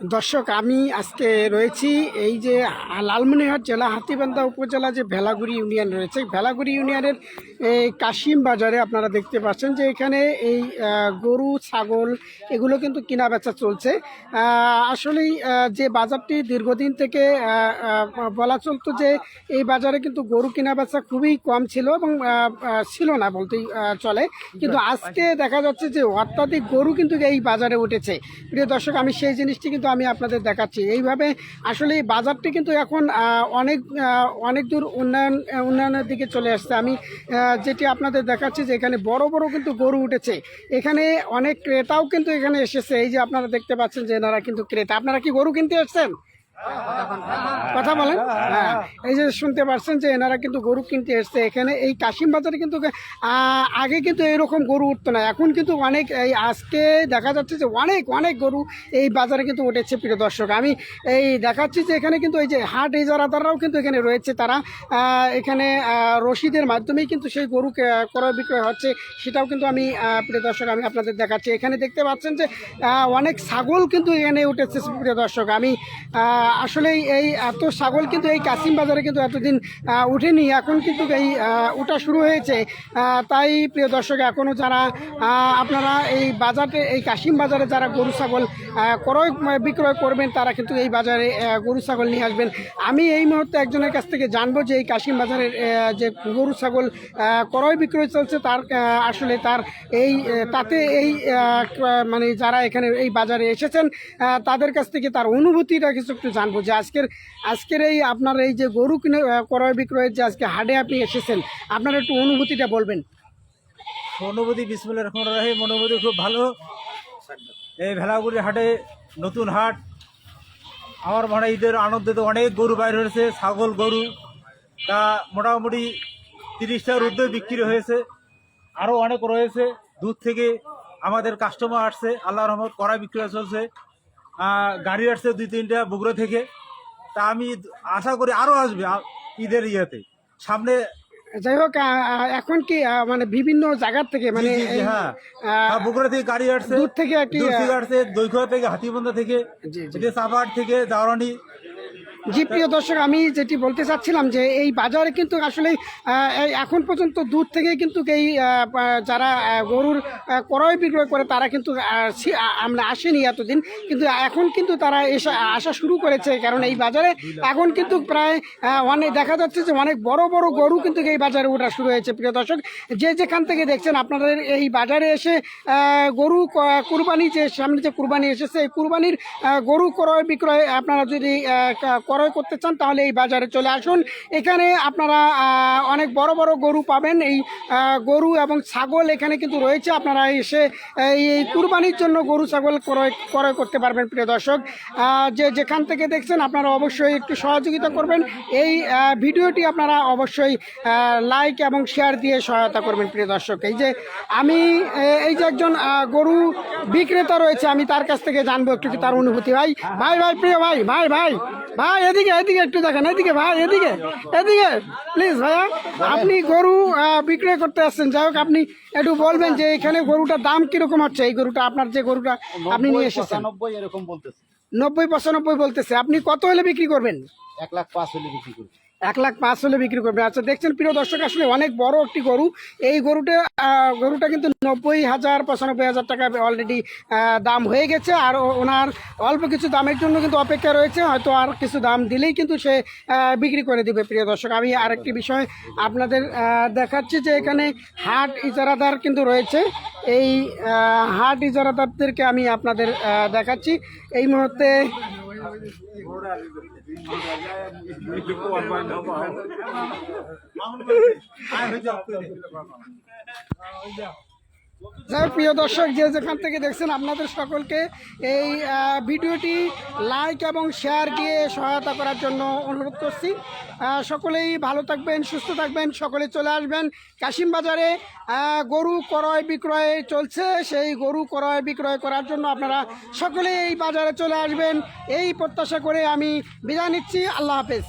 দর্শক, আমি আজকে রয়েছি এই যে লালমনিরহাট জেলা, হাতিবান্ধা উপজেলা যে ভেলাগুড়ি ইউনিয়ন রয়েছে। ভেলাগুড়ি ইউনিয়নের এই কাশিম বাজারে আপনারা দেখতে পাচ্ছেন যে এখানে এই গরু, ছাগল এগুলো কিন্তু কেনা বেচা চলছে আসলেই যে বাজারটি দীর্ঘদিন থেকে বলা চলতো যে এই বাজারে কিন্তু গরু কেনা বেচা খুবই কম ছিল এবং ছিল না বলতেই চলে। কিন্তু আজকে দেখা যাচ্ছে যে অত্যাধিক গরু কিন্তু এই বাজারে উঠেছে। প্রিয় দর্শক, আমি সেই জিনিসটি কিন্তু আমি আপনাদের দেখাচ্ছি। এইভাবে আসলে বাজারটি কিন্তু এখন অনেক অনেক দূর উন্নয়ন উন্নয়নের দিকে চলে আসছে। আমি যেটি আপনাদের দেখাচ্ছি যে এখানে বড় বড় কিন্তু গরু উঠেছে। এখানে অনেক ক্রেতাও কিন্তু এখানে এসেছে। এই যে আপনারা দেখতে পাচ্ছেন যে এনারা কিন্তু ক্রেতা। আপনারা কি গরু কিনতে এসছেন? কথা বলেন। হ্যাঁ। এই যে শুনতে পারছেন যে এনারা কিন্তু গরু কিনতে এসছে। এখানে এই কাশিম বাজারে কিন্তু আগে কিন্তু এরকম গরু উঠতো না। এখন কিন্তু অনেক এই আজকে দেখা যাচ্ছে যে অনেক অনেক গরু এই বাজারে কিন্তু উঠেছে প্রিয় দর্শক। আমি এই দেখাচ্ছি যে এখানে কিন্তু এই যে হাট ইজারাদাররাও কিন্তু এখানে রয়েছে। তারা এখানে রশিদের মাধ্যমেই কিন্তু সেই গরু ক্রয় বিক্রয় হচ্ছে। সেটাও কিন্তু আমি প্রিয় দর্শক আমি আপনাদের দেখাচ্ছি। এখানে দেখতে পাচ্ছেন যে অনেক ছাগল কিন্তু এখানে উঠেছে প্রিয় দর্শক। আমি আসলে এই এত ছাগল কিন্তু এই কাসিম বাজারে কিন্তু এতদিন উঠেনি এখন কিন্তু এই উঠা শুরু হয়েছে। তাই প্রিয় দর্শক এখনও যারা আপনারা এই বাজারে, এই কাশিম বাজারে যারা গরু ছাগল ক্রয়, বিক্রয় করবেন, তারা কিন্তু এই বাজারে গরু ছাগল নিয়ে আসবেন। আমি এই মুহূর্তে একজনের কাছ থেকে জানব যে এই কাশিম বাজারের যে গরু ছাগল ক্রয় বিক্রয় চলছে, তার আসলে তার এই তাতে এই মানে যারা এখানে এই বাজারে এসেছেন তাদের কাছ থেকে তার অনুভূতিটা কিছু একটু জানব যে আজকের আজকের এই আপনার এই যে গরু কিনে ক্রয় বিক্রয়ের যে আজকে হাটে আপনি এসেছেন, আপনার একটু অনুভূতিটা বলবেন। অনুভূতি বিসমুল্লাহ রহমান রাহিম, অনুভূতি খুব ভালো। এই ভেলাগুড়ি হাটে নতুন হাট। আমার মনে ঈদের আনন্দে তো অনেক গরু বাইর হয়েছে, ছাগল, গরু। তা মোটামুটি তিরিশটার ঊর্ধ্বে বিক্রি হয়েছে। আরও অনেক রয়েছে। দূর থেকে আমাদের কাস্টমার আসছে। আল্লাহ রহমত কড়া বিক্রয় চলছে। গাড়ি আসছে দুই তিনটা বগুড়া থেকে। তা আমি আশা করি আরও আসবে ঈদের ইয়েতে। সামনে যাই হোক এখন কি মানে বিভিন্ন জায়গার থেকে মানে হ্যাঁ। আহ, বগুড়া থেকে গাড়ি আসছে দূর থেকে দূর আহ, থেকে আসছে দৈঘা থেকে হাতিবন্ধা থেকে চাপাহাট থেকে জাওরানি জি, প্রিয় দর্শক, আমি যেটি বলতে চাচ্ছিলাম যে এই বাজারে কিন্তু আসলে এখন পর্যন্ত দূর থেকে কিন্তু এই যারা গরুর ক্রয় বিক্রয় করে তারা কিন্তু আমরা আসেনি এতদিন। কিন্তু এখন কিন্তু তারা এসে আসা শুরু করেছে, কারণ এই বাজারে এখন কিন্তু প্রায় অনেক, দেখা যাচ্ছে যে অনেক বড় বড় গরু কিন্তু এই বাজারে ওঠা শুরু হয়েছে, প্রিয় দর্শক। যে যেখান থেকে দেখছেন আপনাদের এই বাজারে এসে গরু কুরবানি যে, সামনে যে কুরবানি এসেছে, এই কুরবানির গরু ক্রয় বিক্রয়, আপনারা যদি ক্রয় করতে চান, তাহলে এই বাজারে চলে আসুন। এখানে আপনারা অনেক বড় বড় গরু পাবেন। এই গরু এবং ছাগল এখানে কিন্তু রয়েছে। আপনারা এসে, এই কুরবানির জন্য গরু, ছাগল ক্রয় ক্রয় করতে পারবেন, প্রিয় দর্শক। যে যেখান থেকে দেখছেন, আপনারা অবশ্যই একটু সহযোগিতা করবেন। এই ভিডিওটি আপনারা অবশ্যই লাইক এবং শেয়ার দিয়ে সহায়তা করবেন, প্রিয় দর্শক। এই যে আমি এই যে একজন গরু বিক্রেতা রয়েছে, আমি তার কাছ থেকে জানব একটু কি তার অনুভূতি। ভাই ভাই ভাই, প্রিয় ভাই ভাই ভাই ভাই এদিকে এদিকে একটু দেখেন এদিকে ভাই এদিকে এদিকে। প্লিজ ভাইয়া আপনি গরু বিক্রয় করতে আসছেন যাই হোক আপনি একটু বলবেন যে এখানে গরুটার দাম কীরকম হচ্ছে? এই গরুটা আপনার যে গরুটা আপনি নিয়ে এসেছেন। নব্বই এরকম বলতেছে। নব্বই পঁচানব্বই বলতেছে। আপনি কত হলে বিক্রি করবেন? এক লাখ পাঁচ হলে বিক্রি করবে এক লাখ পাঁচ হলে বিক্রি করবে। আচ্ছা দেখছেন প্রিয় দর্শক, আসলে অনেক বড় একটি গরু। এই গরুটা গরুটা কিন্তু নব্বই হাজার, পঁচানব্বই হাজার টাকা অলরেডি দাম হয়ে গেছে। আর ওনার অল্প কিছু দামের জন্য কিন্তু অপেক্ষা রয়েছে। হয়তো আর কিছু দাম দিলেই কিন্তু সে বিক্রি করে দিবে, প্রিয় দর্শক। আমি আরেকটি বিষয় আপনাদের দেখাচ্ছি যে এখানে হাট ইজারাদার কিন্তু রয়েছে। এই হাট ইজারাদারদেরকে আমি আপনাদের দেখাচ্ছি। এই মুহূর্তে Yeah. যাই প্রিয় দর্শক, যে যেখান থেকে দেখছেন, আপনাদের সকলকে এই ভিডিওটি লাইক এবং শেয়ার দিয়ে সহায়তা করার জন্য অনুরোধ করছি। সকলেই ভালো থাকবেন, সুস্থ থাকবেন, সকলে চলে আসবেন। কাশিম বাজারে গরু ক্রয় বিক্রয় চলছে। সেই গরু ক্রয় বিক্রয় করার জন্য আপনারা সকলে এই বাজারে চলে আসবেন। এই প্রত্যাশা করে আমি বিদায় নিচ্ছি। আল্লাহ হাফেজ।